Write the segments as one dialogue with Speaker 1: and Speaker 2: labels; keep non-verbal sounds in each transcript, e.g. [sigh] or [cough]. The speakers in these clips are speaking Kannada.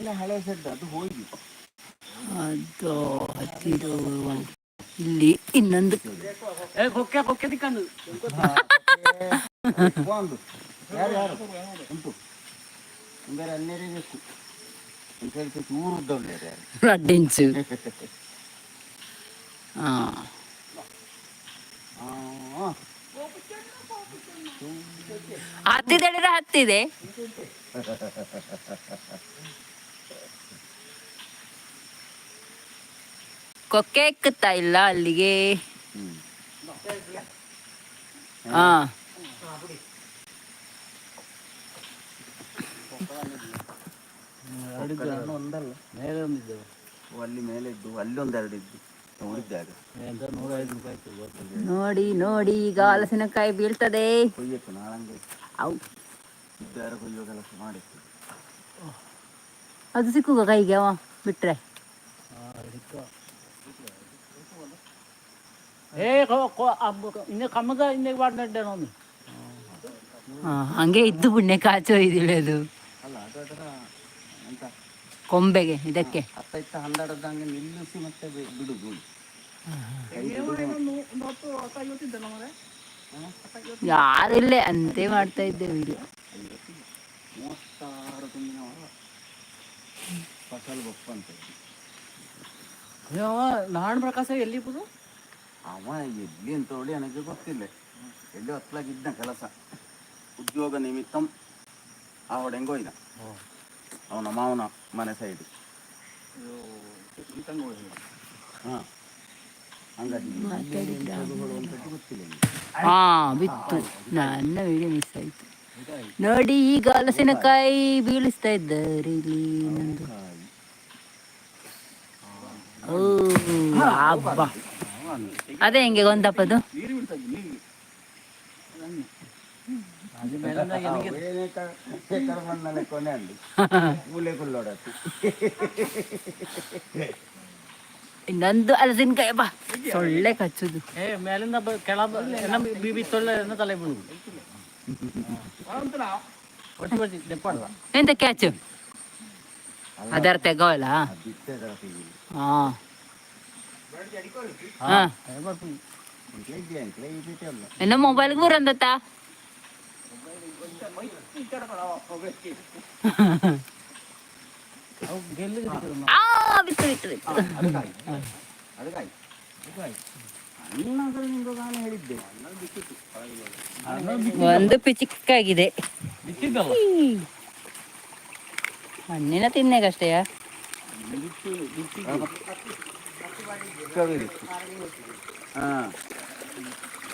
Speaker 1: ಎಲ್ಲ ಹಳೆ ಸೆಡ್ ಅದು ಹೋಗಿ
Speaker 2: ಅದು ಹತ್ತಿರ ಇಲ್ಲಿ ಇನ್ನೊಂದು.
Speaker 3: ಏ ಕೊಕ್ಕೆ ಕೊಕ್ಕೆ ತಿಕ್ಕಂದು.
Speaker 1: ಒಂದು ಯಾರು ಯಾರು? ಉಂಟು. ಬೇರೆ ಅನ್ನೇರೇ ಬೇಕು. ಅಂತ ಯಾರು
Speaker 2: ಹಾಂ ಹತ್ತಿದೆ ಹತ್ತಿದೆ. [laughs] ಕೊಕ್ಕೆ ಎಕ್ಕುತ್ತಾ ಇಲ್ಲ ಅಲ್ಲಿಗೆ
Speaker 1: ಹ್ಮ್.
Speaker 2: ಹಾ
Speaker 1: ಒಕ್ಕಲನ್ನು ಒಂದಲ್ಲ
Speaker 3: ಮೇಲೆ ಒಂದಿದ್ದು
Speaker 1: ಅಲ್ಲಿ ಮೇಲೆ ಇದ್ದು
Speaker 2: ನೋಡಿ ನೋಡಿ ಈಗ ಹಲಸಿನಕಾಯಿ ಬೀಳ್ತದೆ. ಅದು ಸಿಕ್ಕುವ ಕೈಗೆ ಅವ ಬಿಟ್ರೆ? ಹಂಗೆ ಇದ್ದು ಪುಣ್ಯ ಕಾಚು ಇದಿಲ್ಲ ಅದು. ಕೊಂಬೆಗೆ ಇದಕ್ಕೆ.
Speaker 1: ಹತ್ತ ಇತ್ತ? ಹಂದಾಡದಂಗೆ ನಿಲ್ಲಿಸಿ ಮತ್ತೆ ಬಿಡುದು
Speaker 2: ಯಾರಿಲ್ಲ ಅಂತೆ ಮಾಡ್ತಾ ಇದ್ದೇವೆ ಇಲ್ಲಿ
Speaker 1: ಮೂವತ್ತಾರು ಫಸಲ್
Speaker 3: ನಾರಾಯಣ ಪ್ರಕಾಶ ಎಲ್ಲಿ ಇಪ್ಪದು
Speaker 1: ಅವ ಎಲ್ಲಿ ಅಂತ ಹೇಳಿ ನನಗೆ ಗೊತ್ತಿಲ್ಲ. ಎಲ್ಲಿ ಹತ್ತಲಾಗಿದ್ದ ಕೆಲಸ. ಉದ್ಯೋಗ ನಿಮಿತ್ತಂ ಅವಡ ಹೆಂಗೋಯ್ದ ಅವನ ಮಾವನ ಮನೆ ಸೈಡ್ ಹಾಂ.
Speaker 2: ಹಾ ಬಿತ್ತು. ನನ್ನ ವಿಡಿಯೋ ಮಿಸ್ ಆಯ್ತು. ನೋಡಿ ಈಗ ಹಲಸಿನಕಾಯಿ ಬೀಳಿಸ್ತಾ ಇದ್ದಾರೆ ಇಲ್ಲಿ. ನಂದು. ಓ ಹಬ್ಬ ಅದೇ ಹೆಂಗೆ ಗೊಂದಪ್ಪದು?
Speaker 3: ಅದು ಮೇಲಿಂದಾಗಿ ಎಲ್ಲಿಗೆ
Speaker 1: ಅವೇನೇ ಕ- ಶೇಖರ ಮಣ್ಣನೆ ಕೊನೆ ಅಂದು ಮೂಲೆ ಕುಲ್ಲೋಡತ್ತು
Speaker 2: ಇನ್ನೊಂದು ಹಲಸಿನಕಾಯಿ ಬಾ. ಸೊಳ್ಳೆ ಕಚ್ಚುದು.
Speaker 3: ಏ ಮೇಲಿಂದ ಬ- ಕೆಳ ಬ- ಎಲ್ಲ ಬಿ ಬಿ ತೊಳ್ಳೆ ಎಲ್ಲ ತಲೆ ಬೀಳುದು. ಒಟ್ಟು ಬರ್ತಿ ದೆಪ್ಪಾಡುವ
Speaker 2: ಎಂತ ಕ್ಯಾಚು ಅದರ ತೆಗೋಲ್ಲ
Speaker 1: ಬಿಟ್ಟೆ ಮೊಬೈಲ್
Speaker 2: ಹಾ. ಬರಂದತ್ತ ಆ ಒಂದು ಪಿಚಿಕ್ಕಾಗಿದೆ
Speaker 3: ಬಿತ್ತಿದ್ದಲ್ಲ
Speaker 2: ಹಣ್ಣಿನ ತಿನ್ನೆಗಷ್ಟೇಯ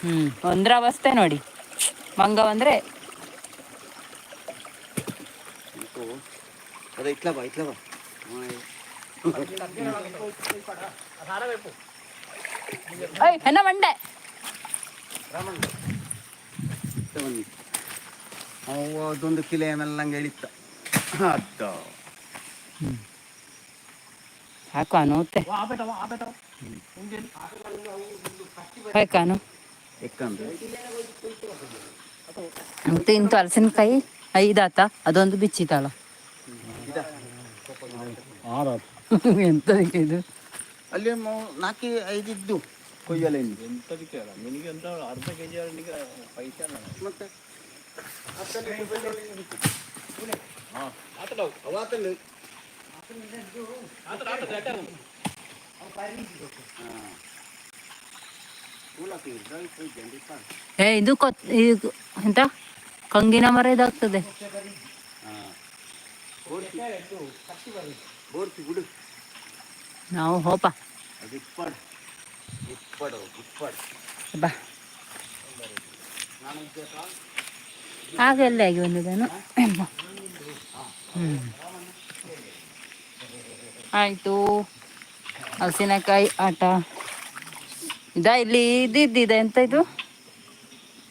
Speaker 2: ಹ್ಮ್ ಒಂದ್ರ ಅವಸ್ಥೆ ನೋಡಿ. ಮಂಗ ಬಂದ್ರೆ?
Speaker 1: ಅದ ಇಟ್ಲ ಬಾ ಇಟ್ಲ ಬಾ.
Speaker 2: ಐ ಹೆನ್ನ ಮಂಡೆ
Speaker 1: ಅದೊಂದು ಕಿಲೆ ಏನಲ್ಲ ನಂಗೆ
Speaker 2: ಹೇಳಿತ್ತ ಹಾಕೋನು
Speaker 3: ಆಪೇಟವ
Speaker 2: ಹಾಕಾನು
Speaker 1: ಎಕ್ಕಂದ್ರೆ
Speaker 2: ಮತ್ತೆ ಇಂತು ಹಲಸಿನಕಾಯಿ ಐದಾತ ಅದೊಂದು ಬಿಚ್ಚಿತಾಳ ಎಂತದಕ್ಕೆ ಇದು
Speaker 1: ಅಲ್ಲಿ ಮೂ- ನಾಲ್ಕು ಐದಿದ್ದು ಕೊಯ್ಯಲೆ
Speaker 3: ಎಂತದಕ್ಕೆ ಅಲ್ಲ ನಿನಗೆ ಅಂತ ಅರ್ಧ ಕೆ ಜಿ ನಿನಗೆ ಪೈಸೆ
Speaker 1: ಮತ್ತೆ
Speaker 2: ಏ ಇದು ಕೊತ್ ಇದು ಎಂತ? ಕಂಗಿನ ಮರ ಇದಾಗ್ತದೆ.
Speaker 1: ಬೋರ್ಸಿ. ಬಿಡು.
Speaker 2: ನಾವು ಹೋಪ. ಬಾ. ಹಾಗೆಲ್ಲ ಆಗಿ ಬಂದಿದ್ದಾನು. ಆಯ್ತು. ಹಲಸಿನಕಾಯಿ ಆಟ. ಇದಾ ಇಲ್ಲಿ ಇದ್ದಿದ್ದಿದೆ ಎಂತ ಇದು?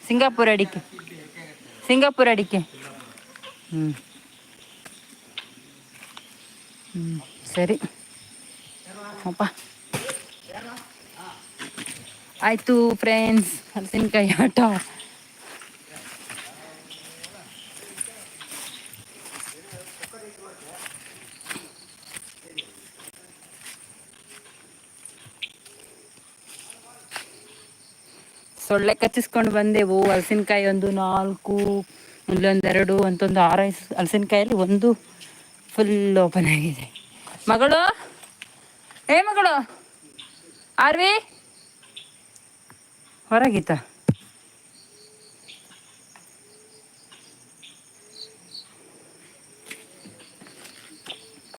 Speaker 2: ಸಿಂಗಾಪುರ ಅಡಿಕೆ. ಸಿಂಗಾಪುರ ಅಡಿಕೆ. ಹ್ಮ್. ಹ್ಮ್, ಸರಿ. ಅಪ್ಪ. ಆಯ್ತು ಫ್ರೆಂಡ್ಸ್ ಹಲಸಿನಕಾಯಿ ಆಟ. ಸೊಳ್ಳೆ ಕಚ್ಚಿಸ್ಕೊಂಡು ಬಂದೆವು ಹಲಸಿನಕಾಯಿ ಒಂದು ನಾಲ್ಕು ಇಲ್ಲೊಂದೆರಡು ಅಂತೊಂದು ಆರು ಹಲಸಿನಕಾಯಲ್ಲಿ ಒಂದು ಫುಲ್ ಓಪನ್ ಆಗಿದೆ. ಮಗಳು? ಏ ಮಗಳು? ಆರ್ವಿ? ಹೊರಗಿತ್ತ